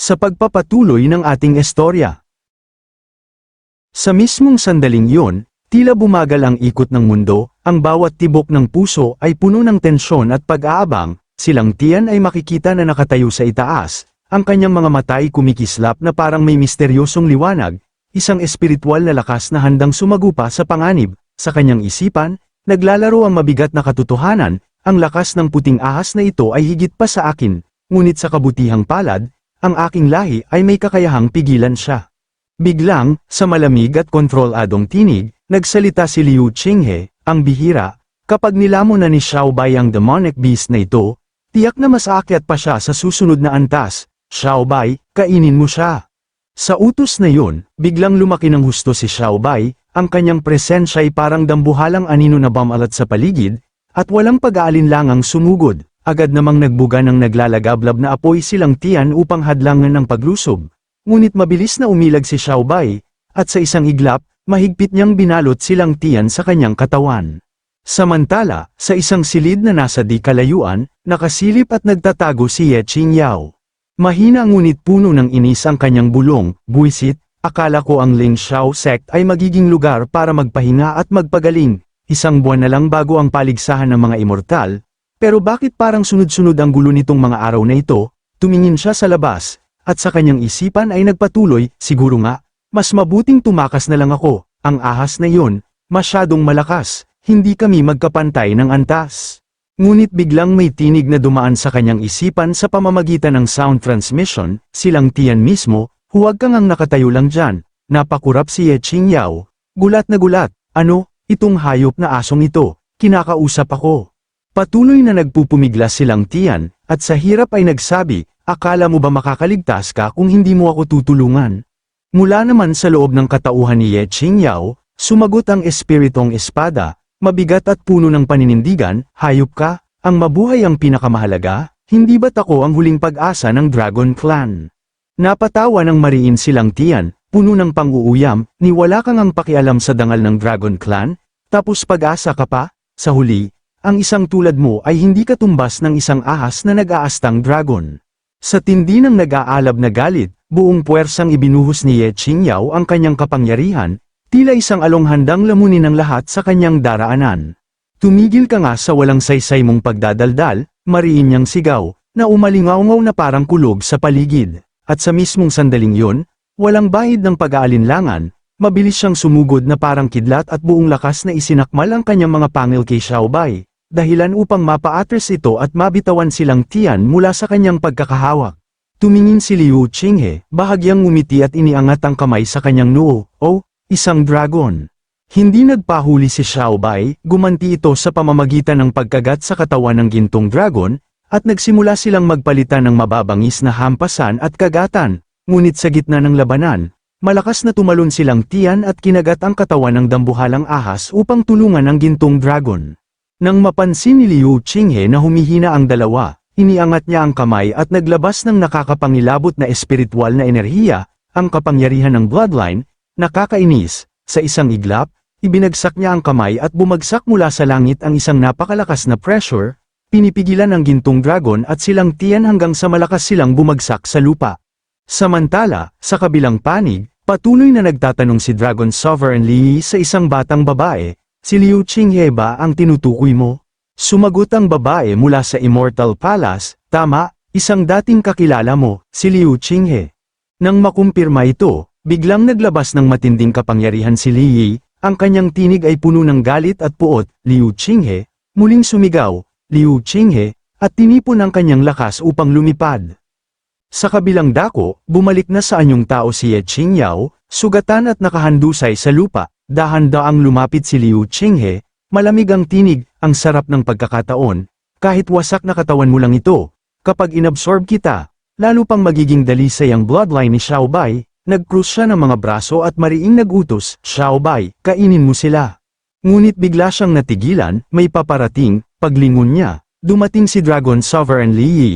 sa pagpapatuloy ng ating istorya. Sa mismong sandaling yun, tila bumagal ang ikot ng mundo, ang bawat tibok ng puso ay puno ng tensyon at pag-aabang, silang tiyan ay makikita na nakatayo sa itaas, ang kanyang mga mata ay kumikislap na parang may misteryosong liwanag, isang espiritual na lakas na handang sumagupa sa panganib, sa kanyang isipan, naglalaro ang mabigat na katotohanan, ang lakas ng puting ahas na ito ay higit pa sa akin, ngunit sa kabutihang palad, ang aking lahi ay may kakayahang pigilan siya. Biglang, sa malamig at kontroladong tinig, nagsalita si Liu Qinghe, ang bihira, kapag nilamon na ni Xiao Bai ang demonic beast na ito, tiyak na mas aakyat pa siya sa susunod na antas, Xiao Bai, kainin mo siya. Sa utos na yun, biglang lumaki ng husto si Xiao Bai, ang kanyang presensya ay parang dambuhalang anino na bamalat sa paligid, at walang pag-aalinlangang sumugod, agad namang nagbuga ng naglalagablab na apoy silang tiyan upang hadlangan ng paglusob. Ngunit mabilis na umilag si Xiao Bai, at sa isang iglap, mahigpit niyang binalot silang tiyan sa kanyang katawan. Samantala, sa isang silid na nasa di kalayuan, nakasilip at nagtatago si Ye Qingyao. Mahina ngunit puno ng inis ang kanyang bulong, buwisit, akala ko ang Ling Xiao sect ay magiging lugar para magpahinga at magpagaling, isang buwan na lang bago ang paligsahan ng mga immortal, pero bakit parang sunod-sunod ang gulo nitong mga araw na ito, tumingin siya sa labas, at sa kanyang isipan ay nagpatuloy, siguro nga, mas mabuting tumakas na lang ako, ang ahas na yon, masyadong malakas, hindi kami magkapantay ng antas. Ngunit biglang may tinig na dumaan sa kanyang isipan sa pamamagitan ng sound transmission, silang tiyan mismo, huwag kang ang nakatayo lang dyan, napakurap si Ye Qingyao, gulat na gulat, ano, itong hayop na asong ito, kinakausap ako. Patuloy na nagpupumiglas silang tiyan, at sa hirap ay nagsabi, akala mo ba makakaligtas ka kung hindi mo ako tutulungan? Mula naman sa loob ng katauhan ni Ye Qingyao, sumagot ang espiritong espada, mabigat at puno ng paninindigan, hayop ka, ang mabuhay ang pinakamahalaga, hindi ba't ako ang huling pag-asa ng Dragon Clan? Napatawa ng mariin silang tiyan, puno ng pang-uuyam, ni wala kang ang pakialam sa dangal ng Dragon Clan, tapos pag-asa ka pa, sa huli, ang isang tulad mo ay hindi katumbas ng isang ahas na nag-aastang dragon. Sa tindi ng nag-aalab na galit, buong puwersang ibinuhos ni Ye Qingyao ang kanyang kapangyarihan, tila isang along handang lamunin ang lahat sa kanyang daraanan. Tumigil ka nga sa walang saysay mong pagdadaldal, mariin niyang sigaw, na umalingaungaw na parang kulog sa paligid. At sa mismong sandaling yun, walang bahid ng pag-aalinlangan, mabilis siyang sumugod na parang kidlat at buong lakas na isinakmal ang kanyang mga pangil kay Xiaobai, dahilan upang mapa-atres ito at mabitawan silang tiyan mula sa kanyang pagkakahawak. Tumingin si Liu Qinghe, bahagyang ngumiti at iniangat ang kamay sa kanyang noo, oh, isang dragon. Hindi nagpahuli si Xiaobai, gumanti ito sa pamamagitan ng pagkagat sa katawan ng gintong dragon, at nagsimula silang magpalitan ng mababangis na hampasan at kagatan, ngunit sa gitna ng labanan, malakas na tumalon silang tiyan at kinagat ang katawan ng dambuhalang ahas upang tulungan ang gintong dragon. Nang mapansin ni Liu Qinghe na humihina ang dalawa, iniangat niya ang kamay at naglabas ng nakakapangilabot na espiritual na enerhiya, ang kapangyarihan ng bloodline, nakakainis, sa isang iglap, ibinagsak niya ang kamay at bumagsak mula sa langit ang isang napakalakas na pressure, pinipigilan ang gintong dragon at silang tiyan hanggang sa malakas silang bumagsak sa lupa. Samantala, sa kabilang panig, patuloy na nagtatanong si Dragon Sovereign Li sa isang batang babae, Si Liu Qinghe ba ang tinutukoy mo? Sumagot ang babae mula sa Immortal Palace, tama, isang dating kakilala mo, si Liu Qinghe. Nang makumpirma ito, biglang naglabas ng matinding kapangyarihan si Li Yi, ang kanyang tinig ay puno ng galit at puot, Liu Qinghe, muling sumigaw, Liu Qinghe, at tinipon ang kanyang lakas upang lumipad. Sa kabilang dako, bumalik na sa anyong tao si Ye Qingyao, sugatan at nakahandusay sa lupa, dahan-daang lumapit si Liu Qinghe, malamig ang tinig, ang sarap ng pagkakataon, kahit wasak na katawan mo lang ito, kapag inabsorb kita, lalo pang magiging dalisay ang bloodline ni Xiao Bai, nag-cruise siya ng mga braso at mariing nagutos, Xiao Bai, kainin mo sila. Ngunit bigla siyang natigilan, may paparating, paglingon niya, dumating si Dragon Sovereign Li Yi,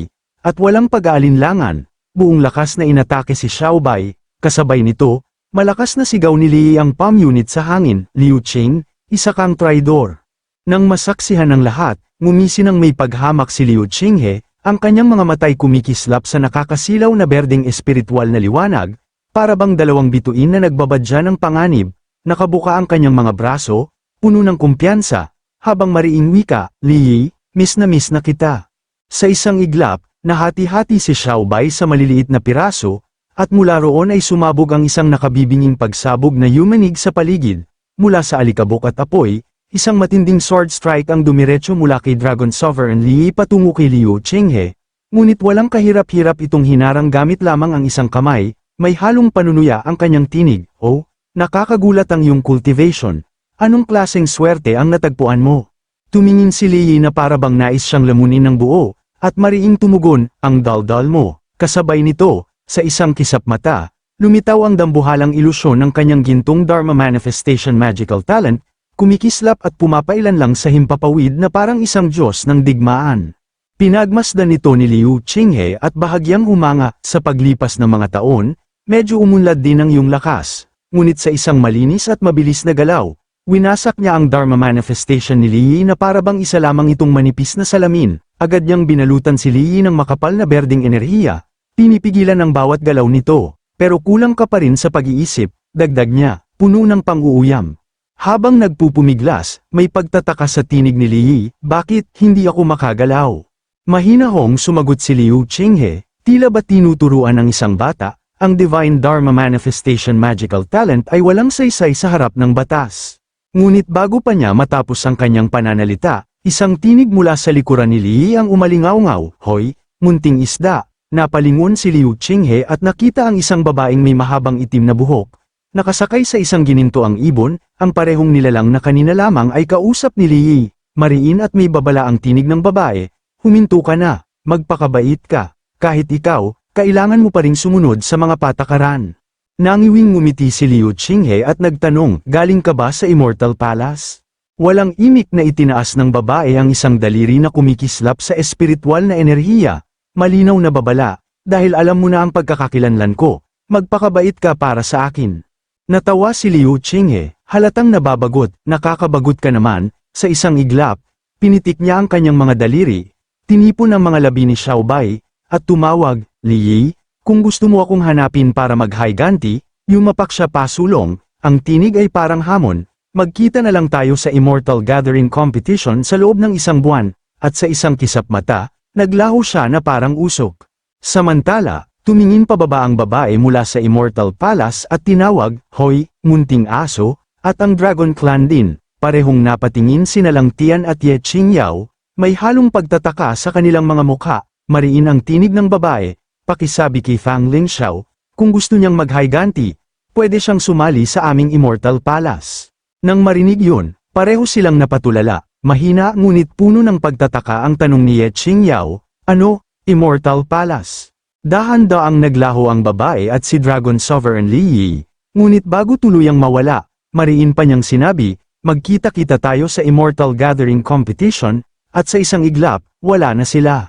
at walang pag-aalinlangan, buong lakas na inatake si Xiao Bai, kasabay nito, malakas na sigaw ni Li ang palm unit sa hangin, Liu Qing, isa kang traidor. Nang masaksihan ng lahat, ngumisi ng may paghamak si Liu Qinghe, Ang kanyang mga matay kumikislap sa nakakasilaw na berdeng espiritual na liwanag, para bang dalawang bituin na nagbabadya ng panganib, nakabuka ang kanyang mga braso, puno ng kumpiyansa, habang mariing wika, Liyi, miss na miss na kita. Sa isang iglap, nahati-hati si Xiaobai sa maliliit na piraso, at mula roon ay sumabog ang isang nakabibinging pagsabog na yumanig sa paligid, mula sa alikabok at apoy, isang matinding sword strike ang dumiretso mula kay Dragon Sovereign Li patungo kay Liu Chenghe, ngunit walang kahirap-hirap itong hinarang gamit lamang ang isang kamay, may halong panunuya ang kanyang tinig, oh, nakakagulat ang iyong cultivation, anong klaseng swerte ang natagpuan mo? Tumingin si Li na para bang nais siyang lamunin ng buo, at mariing tumugon, ang daldal mo, kasabay nito, sa isang kisap mata, lumitaw ang dambuhalang ilusyon ng kanyang gintong Dharma Manifestation Magical Talent, kumikislap at pumapailan lang sa himpapawid na parang isang Diyos ng digmaan. Pinagmasdan nito ni Liu Qinghe at bahagyang humanga sa paglipas ng mga taon, medyo umunlad din ang iyong lakas, ngunit sa isang malinis at mabilis na galaw, winasak niya ang Dharma Manifestation ni Li na para bang isa lamang itong manipis na salamin, agad niyang binalutan si Li ng makapal na berding enerhiya, Pinipigilan ang bawat galaw nito, pero kulang ka pa rin sa pag-iisip, dagdag niya, puno ng pang-uuyam. Habang nagpupumiglas, may pagtataka sa tinig ni Li, bakit hindi ako makagalaw? Mahinahong sumagot si Liu Qinghe, tila ba tinuturuan ng isang bata, ang Divine Dharma Manifestation Magical Talent ay walang saysay sa harap ng batas. Ngunit bago pa niya matapos ang kanyang pananalita, isang tinig mula sa likuran ni Li ang umalingaw-ngaw, Hoy, munting isda, Napalingon si Liu Qinghe at nakita ang isang babaeng may mahabang itim na buhok. Nakasakay sa isang gininto ang ibon, ang parehong nilalang na kanina lamang ay kausap ni Li. Mariin at may babala ang tinig ng babae, huminto ka na, magpakabait ka, kahit ikaw, kailangan mo pa ring sumunod sa mga patakaran. Nangiwing ngumiti si Liu Qinghe at nagtanong, galing ka ba sa Immortal Palace? Walang imik na itinaas ng babae ang isang daliri na kumikislap sa espiritual na enerhiya, Malinaw na babala, dahil alam mo na ang pagkakakilanlan ko, magpakabait ka para sa akin. Natawa si Liu Qinghe, halatang nababagot, nakakabagot ka naman, sa isang iglap, pinitik niya ang kanyang mga daliri, tinipon ang mga labi ni Xiaobai, at tumawag, Li Yi, kung gusto mo akong hanapin para mag-haiganti, yumapak siya pasulong, ang tinig ay parang hamon, magkita na lang tayo sa Immortal Gathering Competition sa loob ng isang buwan, at sa isang kisap mata, Naglaho siya na parang usok. Samantala, tumingin pababa ang babae mula sa Immortal Palace at tinawag, Hoy, munting aso, at ang Dragon Clan din, parehong napatingin sinalang Tian at Ye Qingyao, may halong pagtataka sa kanilang mga mukha, mariin ang tinig ng babae, pakisabi kay Fang Lingxiao, kung gusto niyang maghayganti, pwede siyang sumali sa aming Immortal Palace. Nang marinig yun, pareho silang napatulala, Mahina ngunit puno ng pagtataka ang tanong ni Ye Qingyao, ano, Immortal Palace? Dahan-daang naglaho ang babae at si Dragon Sovereign Li Yi, ngunit bago tuluyang mawala, mariin pa niyang sinabi, magkita-kita tayo sa Immortal Gathering Competition, at sa isang iglap, wala na sila.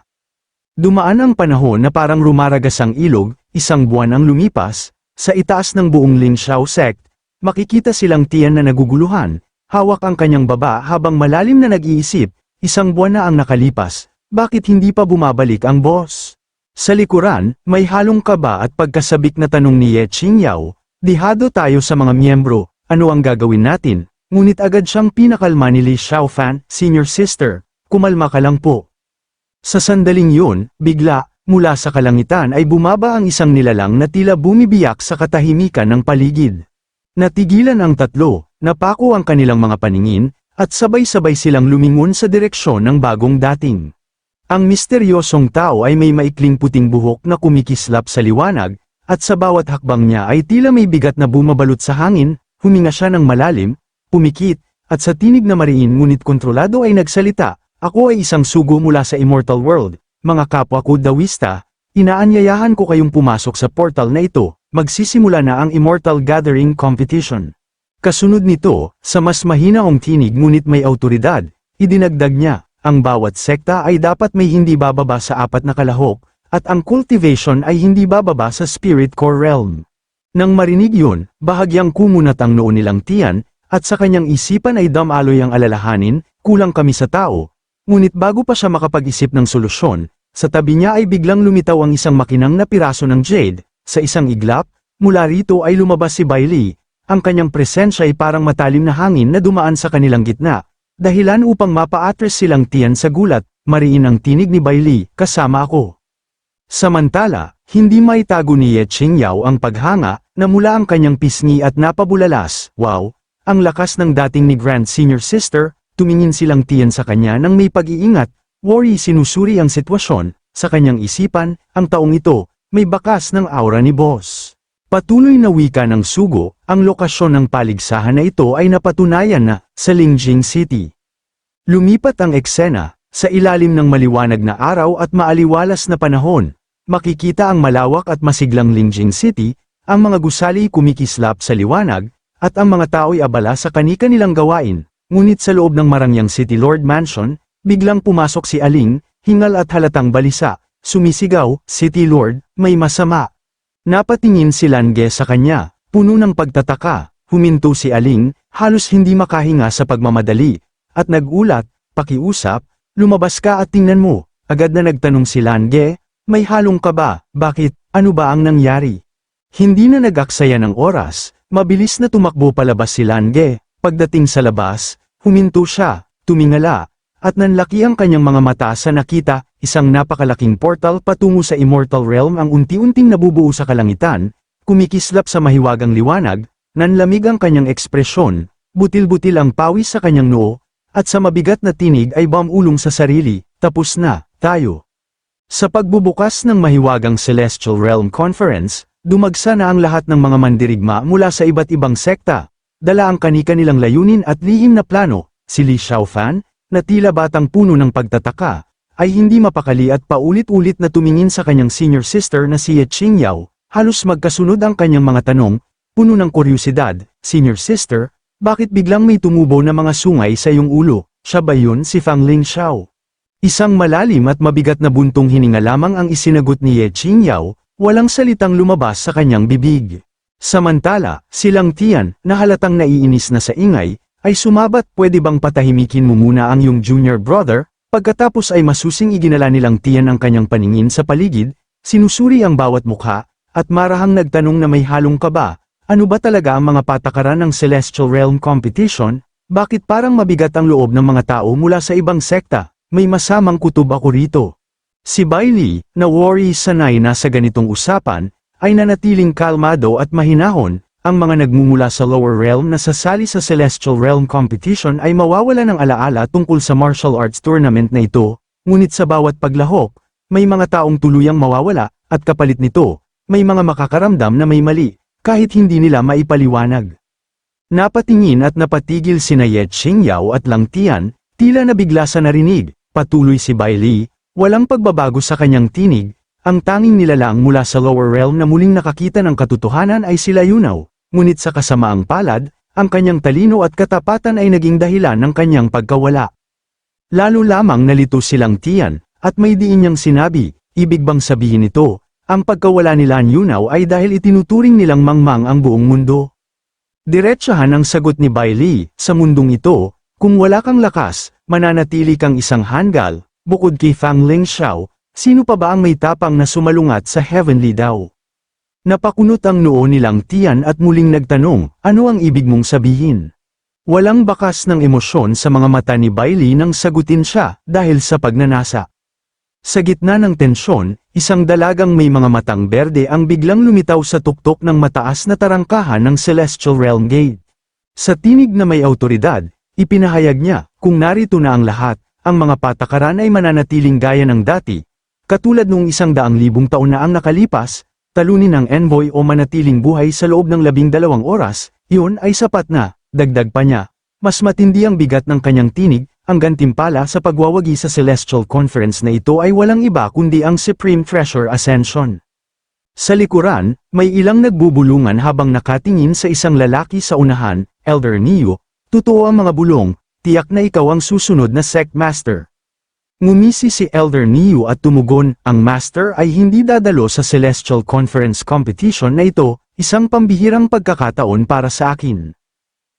Dumaan ang panahon na parang rumaragas ang ilog, isang buwan ang lumipas, sa itaas ng buong Lin Xiao sect, makikita silang tiyan na naguguluhan, Hawak ang kanyang baba habang malalim na nag-iisip, isang buwan na ang nakalipas, bakit hindi pa bumabalik ang boss? Sa likuran, may halong kaba at pagkasabik na tanong ni Ye Qingyao, dihado tayo sa mga miyembro, ano ang gagawin natin? Ngunit agad siyang pinakalma ni Li Xiaofan, senior sister, kumalma ka lang po. Sa sandaling yun, bigla, mula sa kalangitan ay bumaba ang isang nilalang na tila bumibiyak sa katahimikan ng paligid. Natigilan ang tatlo, Napako ang kanilang mga paningin, at sabay-sabay silang lumingon sa direksyon ng bagong dating. Ang misteryosong tao ay may maikling puting buhok na kumikislap sa liwanag, at sa bawat hakbang niya ay tila may bigat na bumabalot sa hangin, huminga siya ng malalim, pumikit, at sa tinig na mariin ngunit kontrolado ay nagsalita, ako ay isang sugo mula sa Immortal World, mga kapwa ko dawista, inaanyayahan ko kayong pumasok sa portal na ito, magsisimula na ang Immortal Gathering Competition. Kasunod nito, sa mas mahinaong tinig ngunit may autoridad, idinagdag niya, ang bawat sekta ay dapat may hindi bababa sa apat na kalahok, at ang cultivation ay hindi bababa sa spirit core realm. Nang marinig yun, bahagyang kumunat ang noon nilang tiyan, at sa kanyang isipan ay damaloy ang alalahanin, kulang kami sa tao, ngunit bago pa siya makapag-isip ng solusyon, sa tabi niya ay biglang lumitaw ang isang makinang na piraso ng jade, sa isang iglap, mula rito ay lumabas si Bailey, ang kanyang presensya ay parang matalim na hangin na dumaan sa kanilang gitna, dahilan upang mapa-atres silang tiyan sa gulat, mariin ang tinig ni Bailey, kasama ako. Samantala, hindi maitago ni Ye Qingyao ang paghanga, na mula ang kanyang pisngi at napabulalas, wow, ang lakas ng dating ni Grand Senior Sister, tumingin silang tiyan sa kanya nang may pag-iingat, worry sinusuri ang sitwasyon, sa kanyang isipan, ang taong ito, may bakas ng aura ni Boss. Patuloy na wika ng sugo, ang lokasyon ng paligsahan na ito ay napatunayan na, sa Lingjing City. Lumipat ang eksena, sa ilalim ng maliwanag na araw at maaliwalas na panahon, makikita ang malawak at masiglang Lingjing City, ang mga gusali kumikislap sa liwanag, at ang mga tao'y abala sa kanika-nilang gawain, ngunit sa loob ng Marangyang City Lord Mansion, biglang pumasok si Aling, hingal at halatang balisa, sumisigaw, City Lord, may masama. Napatingin si Lange sa kanya, puno ng pagtataka, huminto si Aling, halos hindi makahinga sa pagmamadali, at nagulat, pakiusap, lumabas ka at tingnan mo, agad na nagtanong si Lange, may halong ka ba, bakit, ano ba ang nangyari? Hindi na nag-aksaya ng oras, mabilis na tumakbo palabas si Lange, pagdating sa labas, huminto siya, tumingala, at nanlaki ang kanyang mga mata sa nakita, isang napakalaking portal patungo sa Immortal Realm ang unti-unting nabubuo sa kalangitan, kumikislap sa mahiwagang liwanag, nanlamig ang kanyang ekspresyon, butil-butil ang pawis sa kanyang noo, at sa mabigat na tinig ay bamulong sa sarili, tapos na, tayo. Sa pagbubukas ng mahiwagang Celestial Realm Conference, dumagsa na ang lahat ng mga mandirigma mula sa iba't ibang sekta, dala ang kanika-nilang layunin at lihim na plano, si Li Xiaofan, na tila batang puno ng pagtataka, ay hindi mapakali at paulit-ulit na tumingin sa kanyang senior sister na si Ye Qingyao, halos magkasunod ang kanyang mga tanong, puno ng kuryosidad, senior sister, bakit biglang may tumubo na mga sungay sa iyong ulo, siya ba yun si Fang Ling Xiao? Isang malalim at mabigat na buntong hininga lamang ang isinagot ni Ye Qingyao, walang salitang lumabas sa kanyang bibig. Samantala, silang tiyan, na halatang naiinis na sa ingay, ay sumabat pwede bang patahimikin mo muna ang iyong junior brother, pagkatapos ay masusing iginala nilang tiyan ang kanyang paningin sa paligid, sinusuri ang bawat mukha, at marahang nagtanong na may halong ka ba, ano ba talaga ang mga patakaran ng Celestial Realm Competition, bakit parang mabigat ang loob ng mga tao mula sa ibang sekta, may masamang kutob ako rito. Si Bailey, na worry sanay na sa ganitong usapan, ay nanatiling kalmado at mahinahon, ang mga nagmumula sa lower realm na sasali sa Celestial Realm Competition ay mawawala ng alaala tungkol sa martial arts tournament na ito, ngunit sa bawat paglahok, may mga taong tuluyang mawawala, at kapalit nito, may mga makakaramdam na may mali, kahit hindi nila maipaliwanag. Napatingin at napatigil sina Ye Qingyao at Lang Tian, tila nabigla sa narinig, patuloy si Bai Li, walang pagbabago sa kanyang tinig, ang tanging nilalaang mula sa lower realm na muling nakakita ng katotohanan ay sila Yunaw, ngunit sa kasamaang palad, ang kanyang talino at katapatan ay naging dahilan ng kanyang pagkawala. Lalo lamang nalito silang tiyan, at may diin niyang sinabi, ibig bang sabihin ito, ang pagkawala nila Yunaw ay dahil itinuturing nilang mangmang ang buong mundo. Diretsahan ang sagot ni Bai Li, sa mundong ito, kung wala kang lakas, mananatili kang isang hanggal, bukod kay Fang Ling Xiao, sino pa ba ang may tapang na sumalungat sa Heavenly daw? Napakunot ang noo nilang tiyan at muling nagtanong, ano ang ibig mong sabihin? Walang bakas ng emosyon sa mga mata ni Bailey nang sagutin siya, dahil sa pagnanasa. Sa gitna ng tensyon, isang dalagang may mga matang berde ang biglang lumitaw sa tuktok ng mataas na tarangkahan ng Celestial Realm Gate. Sa tinig na may autoridad, ipinahayag niya, kung narito na ang lahat, ang mga patakaran ay mananatiling gaya ng dati, katulad nung isang daang libong taon na ang nakalipas, talunin ng envoy o manatiling buhay sa loob ng labing dalawang oras, yun ay sapat na, dagdag pa niya. Mas matindi ang bigat ng kanyang tinig, ang gantimpala sa pagwawagi sa Celestial Conference na ito ay walang iba kundi ang Supreme Treasure Ascension. Sa likuran, may ilang nagbubulungan habang nakatingin sa isang lalaki sa unahan, Elder Neo, totoo ang mga bulong, tiyak na ikaw ang susunod na Sect Master. Ngumisi si Elder Neo at tumugon, ang Master ay hindi dadalo sa Celestial Conference Competition na ito, isang pambihirang pagkakataon para sa akin.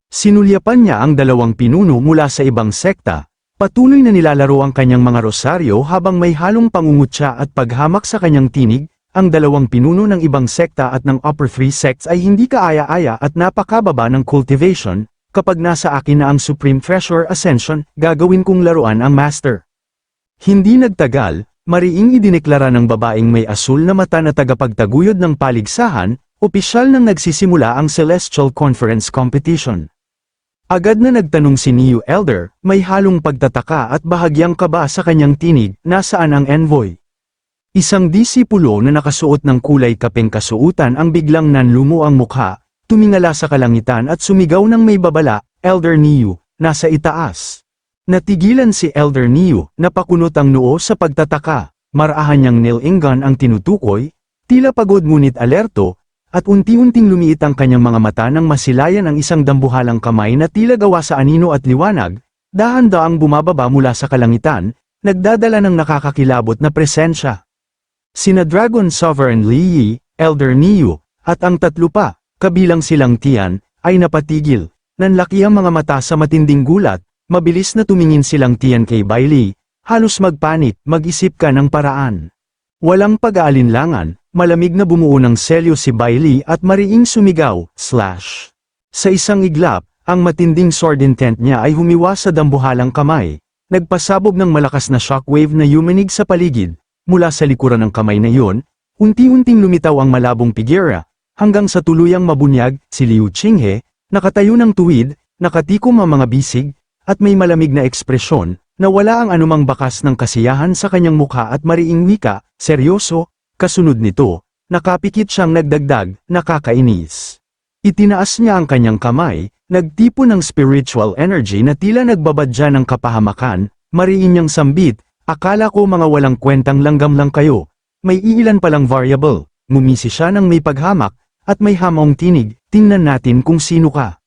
Sinulyapan niya ang dalawang pinuno mula sa ibang sekta, Patuloy na nilalaro ang kanyang mga rosaryo habang may halong pangungutya at paghamak sa kanyang tinig, ang dalawang pinuno ng ibang sekta at ng upper three sects ay hindi kaaya-aya at napakababa ng cultivation, kapag nasa akin na ang Supreme Treasure Ascension, gagawin kong laruan ang Master. Hindi nagtagal, mariing idineklara ng babaeng may asul na mata na tagapagtaguyod ng paligsahan, opisyal nang nagsisimula ang Celestial Conference Competition. Agad na nagtanong si Niu Elder, may halong pagtataka at bahagyang kaba sa kanyang tinig, nasaan ang envoy? Isang disipulo na nakasuot ng kulay kapeng kasuutan ang biglang nanlumo ang mukha, tumingala sa kalangitan at sumigaw ng may babala, Elder Niu, nasa itaas. Natigilan si Elder Niu, napakunot ang noo sa pagtataka, marahan niyang nilingan ang tinutukoy, tila pagod ngunit alerto, at unti-unting lumiit ang kanyang mga mata nang masilayan ang isang dambuhalang kamay na tila gawa sa anino at liwanag, dahan-daang bumababa mula sa kalangitan, nagdadala ng nakakakilabot na presensya. Sina Dragon Sovereign Li Yi, Elder Niu, at ang tatlo pa, kabilang silang Tian, ay napatigil. Nanlaki ang mga mata sa matinding gulat, mabilis na tumingin silang Tian kay Bailey, halos magpanik, mag-isip ka ng paraan. Walang pag-aalinlangan, malamig na bumuo ng selyo si Bailey at mariing sumigaw, slash. Sa isang iglap, ang matinding sword intent niya ay humiwa sa dambuhalang kamay. Nagpasabog ng malakas na shockwave na yumanig sa paligid, mula sa likuran ng kamay na iyon, unti-unting lumitaw ang malabong pigira, hanggang sa tuluyang mabunyag, si Liu Qinghe, nakatayo ng tuwid, nakatikom ang mga bisig, at may malamig na ekspresyon, na wala ang anumang bakas ng kasiyahan sa kanyang mukha at mariing wika, seryoso, kasunod nito, nakapikit siyang nagdagdag, nakakainis. Itinaas niya ang kanyang kamay, nagtipo ng spiritual energy na tila nagbabadya ng kapahamakan, mariin niyang sambit, akala ko mga walang kwentang langgam lang kayo, may iilan palang variable, ngumisi siya ng may paghamak, at may hamong tinig, tingnan natin kung sino ka.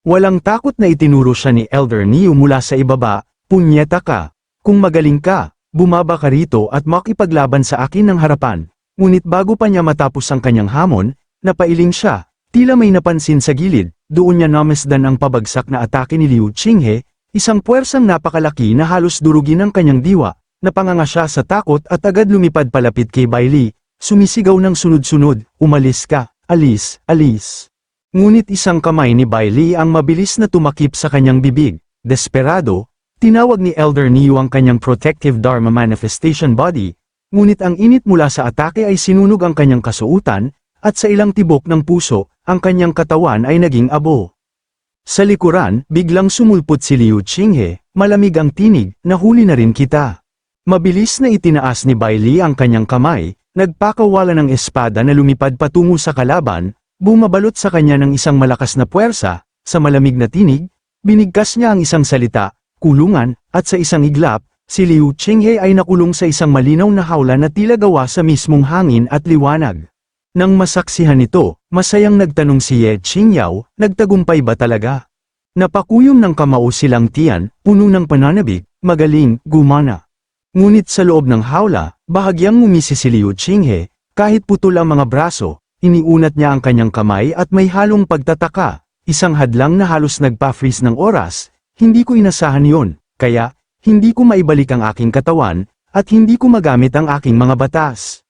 Walang takot na itinuro siya ni Elder Niu mula sa ibaba, punyeta ka, kung magaling ka, bumaba ka rito at makipaglaban sa akin ng harapan, ngunit bago pa niya matapos ang kanyang hamon, napailing siya, tila may napansin sa gilid, doon niya namesdan ang pabagsak na atake ni Liu Qinghe, isang puwersang napakalaki na halos durugin ang kanyang diwa, napanganga siya sa takot at agad lumipad palapit kay Bailey, sumisigaw ng sunod-sunod, umalis ka, alis, alis. Ngunit isang kamay ni Bailey ang mabilis na tumakip sa kanyang bibig, desperado, tinawag ni Elder Niu ang kanyang protective Dharma manifestation body, ngunit ang init mula sa atake ay sinunog ang kanyang kasuutan, at sa ilang tibok ng puso, ang kanyang katawan ay naging abo. Sa likuran, biglang sumulpot si Liu Qinghe, malamig ang tinig, nahuli na rin kita. Mabilis na itinaas ni Bailey ang kanyang kamay, nagpakawala ng espada na lumipad patungo sa kalaban, bumabalot sa kanya ng isang malakas na puwersa, sa malamig na tinig, binigkas niya ang isang salita, kulungan, at sa isang iglap, si Liu Qinghe ay nakulong sa isang malinaw na hawla na tila gawa sa mismong hangin at liwanag. Nang masaksihan nito, masayang nagtanong si Ye Qingyao, nagtagumpay ba talaga? Napakuyom ng kamao silang tiyan, puno ng pananabik, magaling, gumana. Ngunit sa loob ng hawla, bahagyang ngumisi si Liu Qinghe, kahit putol ang mga braso, iniunat niya ang kanyang kamay at may halong pagtataka, isang hadlang na halos nagpa-freeze ng oras, hindi ko inasahan yon, kaya, hindi ko maibalik ang aking katawan, at hindi ko magamit ang aking mga batas.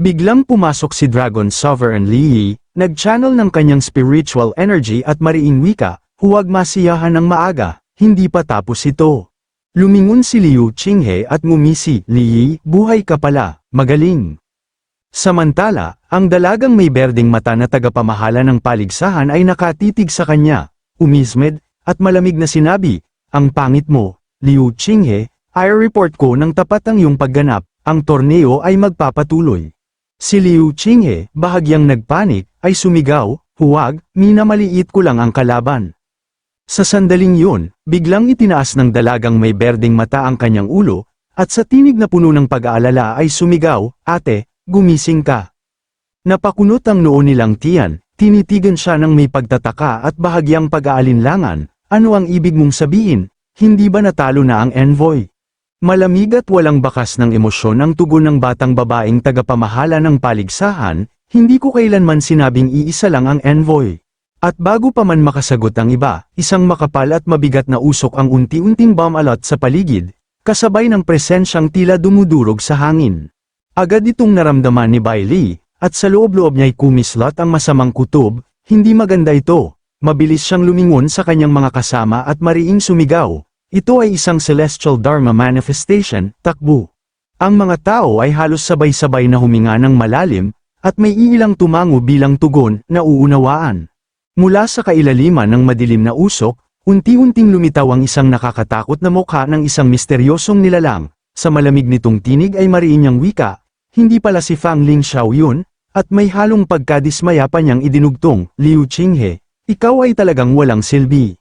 Biglang pumasok si Dragon Sovereign Yi, nag-channel ng kanyang spiritual energy at mariing wika, huwag masiyahan ng maaga, hindi pa tapos ito. Lumingon si Liu Qinghe at ngumisi, Li buhay ka pala, magaling. Samantala, ang dalagang may berdeng mata na tagapamahala ng paligsahan ay nakatitig sa kanya, umismed, at malamig na sinabi, ang pangit mo, Liu Qinghe, ay report ko ng tapat ang iyong pagganap, ang torneo ay magpapatuloy. Si Liu Qinghe, bahagyang nagpanik, ay sumigaw, huwag, minamaliit ko lang ang kalaban. Sa sandaling yun, biglang itinaas ng dalagang may berdeng mata ang kanyang ulo, at sa tinig na puno ng pag-aalala ay sumigaw, ate, gumising ka. Napakunot ang noo nilang tiyan, tinitigan siya ng may pagtataka at bahagyang pag-aalinlangan, ano ang ibig mong sabihin, hindi ba natalo na ang envoy? Malamig at walang bakas ng emosyon ang tugon ng batang babaeng tagapamahala ng paligsahan, hindi ko kailanman sinabing iisa lang ang envoy. At bago pa man makasagot ang iba, isang makapal at mabigat na usok ang unti-unting bumalot sa paligid, kasabay ng presensyang tila dumudurog sa hangin. Agad itong naramdaman ni Bailey, at sa loob-loob niya'y kumislot ang masamang kutob, hindi maganda ito. Mabilis siyang lumingon sa kanyang mga kasama at mariing sumigaw. Ito ay isang celestial dharma manifestation, takbo. Ang mga tao ay halos sabay-sabay na huminga ng malalim, at may iilang tumango bilang tugon na uunawaan. Mula sa kailaliman ng madilim na usok, unti-unting lumitaw ang isang nakakatakot na mukha ng isang misteryosong nilalang. Sa malamig nitong tinig ay mariin niyang wika, hindi pala si Fang Ling Xiao yun, at may halong pagkadismaya pa niyang idinugtong, Liu Qinghe, ikaw ay talagang walang silbi.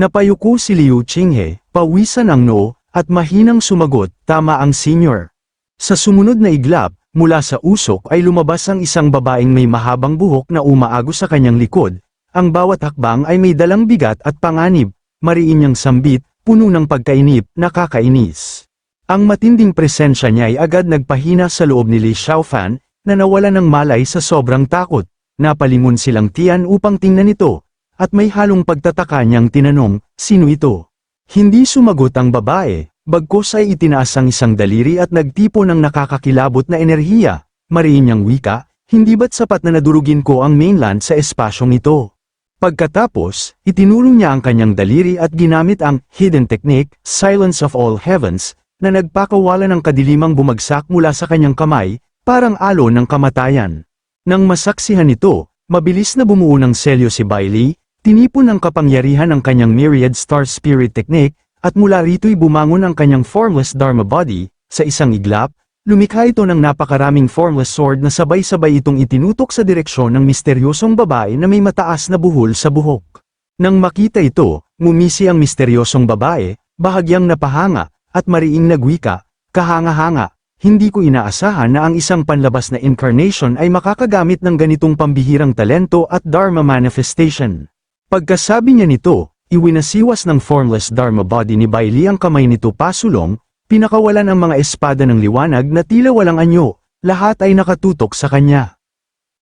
Napayuko si Liu Qinghe, pawisan ang noo, at mahinang sumagot, tama ang senior. Sa sumunod na iglap, mula sa usok ay lumabas ang isang babaeng may mahabang buhok na umaago sa kanyang likod. Ang bawat hakbang ay may dalang bigat at panganib, mariin niyang sambit, puno ng pagkainip, nakakainis. Ang matinding presensya niya ay agad nagpahina sa loob ni Li Xiaofan, na nawala ng malay sa sobrang takot. Napalingon silang tiyan upang tingnan ito, at may halong pagtataka niyang tinanong, sino ito? Hindi sumagot ang babae, bagkos ay itinaas ang isang daliri at nagtipo ng nakakakilabot na enerhiya, mariin niyang wika, hindi ba't sapat na nadurugin ko ang mainland sa espasyong ito? Pagkatapos, itinulong niya ang kanyang daliri at ginamit ang hidden technique, silence of all heavens, na nagpakawala ng kadilimang bumagsak mula sa kanyang kamay, parang alo ng kamatayan. Nang masaksihan ito, mabilis na bumuo ng selyo si Bailey, tinipon ang kapangyarihan ng kanyang myriad star spirit technique, at mula rito'y bumangon ang kanyang formless dharma body, sa isang iglap, lumikha ito ng napakaraming formless sword na sabay-sabay itong itinutok sa direksyon ng misteryosong babae na may mataas na buhol sa buhok. Nang makita ito, ngumisi ang misteryosong babae, bahagyang napahanga, at mariing nagwika, kahanga-hanga, hindi ko inaasahan na ang isang panlabas na incarnation ay makakagamit ng ganitong pambihirang talento at dharma manifestation. Pagkasabi niya nito, iwinasiwas ng formless dharma body ni Bailey ang kamay nito pasulong, pinakawalan ang mga espada ng liwanag na tila walang anyo, lahat ay nakatutok sa kanya.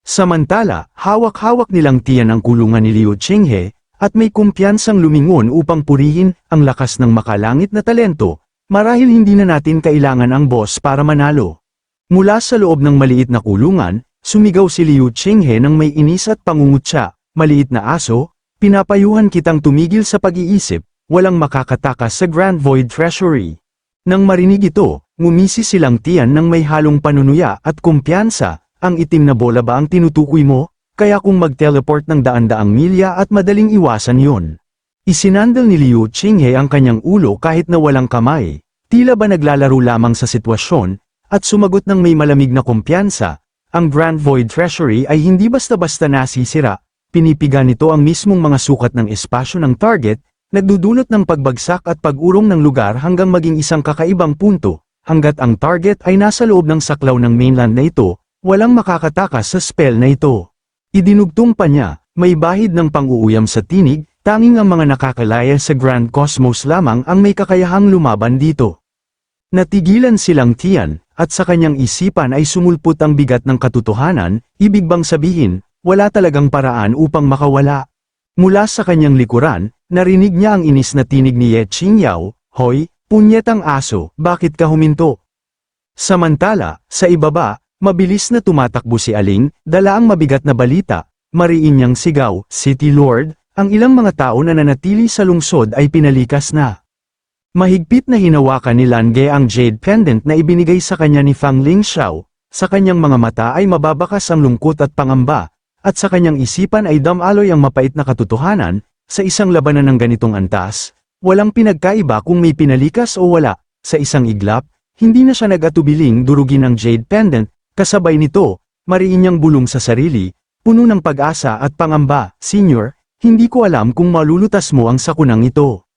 Samantala, hawak-hawak nilang tiyan ang kulungan ni Liu Qinghe, at may kumpiyansang lumingon upang purihin ang lakas ng makalangit na talento, Marahil hindi na natin kailangan ang boss para manalo. Mula sa loob ng maliit na kulungan, sumigaw si Liu Qinghe ng may inis at pangungutya, maliit na aso, pinapayuhan kitang tumigil sa pag-iisip, walang makakatakas sa Grand Void Treasury. Nang marinig ito, ngumisi silang tiyan ng may halong panunuya at kumpiyansa, ang itim na bola ba ang tinutukoy mo? Kaya kung mag-teleport ng daan-daang milya at madaling iwasan yon. Isinandal ni Liu Qinghe ang kanyang ulo kahit na walang kamay, tila ba naglalaro lamang sa sitwasyon, at sumagot ng may malamig na kumpiyansa, ang Grand Void Treasury ay hindi basta-basta nasisira, pinipiga nito ang mismong mga sukat ng espasyo ng target, nagdudulot ng pagbagsak at pag-urong ng lugar hanggang maging isang kakaibang punto, hanggat ang target ay nasa loob ng saklaw ng mainland na ito, walang makakatakas sa spell na ito. Idinugtong pa niya, may bahid ng pang-uuyam sa tinig, Tanging ang mga nakakalaya sa Grand Cosmos lamang ang may kakayahang lumaban dito. Natigilan silang tiyan, at sa kanyang isipan ay sumulpot ang bigat ng katotohanan, ibig bang sabihin, wala talagang paraan upang makawala. Mula sa kanyang likuran, narinig niya ang inis na tinig ni Ye Qingyao, Hoy, punyetang aso, bakit ka huminto? Samantala, sa ibaba, mabilis na tumatakbo si Aling, dala ang mabigat na balita, mariin niyang sigaw, City Lord, ang ilang mga tao na nanatili sa lungsod ay pinalikas na. Mahigpit na hinawakan ni Lange ang jade pendant na ibinigay sa kanya ni Fang Ling Xiao, sa kanyang mga mata ay mababakas ang lungkot at pangamba, at sa kanyang isipan ay damaloy ang mapait na katotohanan, sa isang labanan ng ganitong antas, walang pinagkaiba kung may pinalikas o wala, sa isang iglap, hindi na siya nag-atubiling durugin ang jade pendant, kasabay nito, mariin niyang bulong sa sarili, puno ng pag-asa at pangamba, Senior, hindi ko alam kung malulutas mo ang sakunang ito.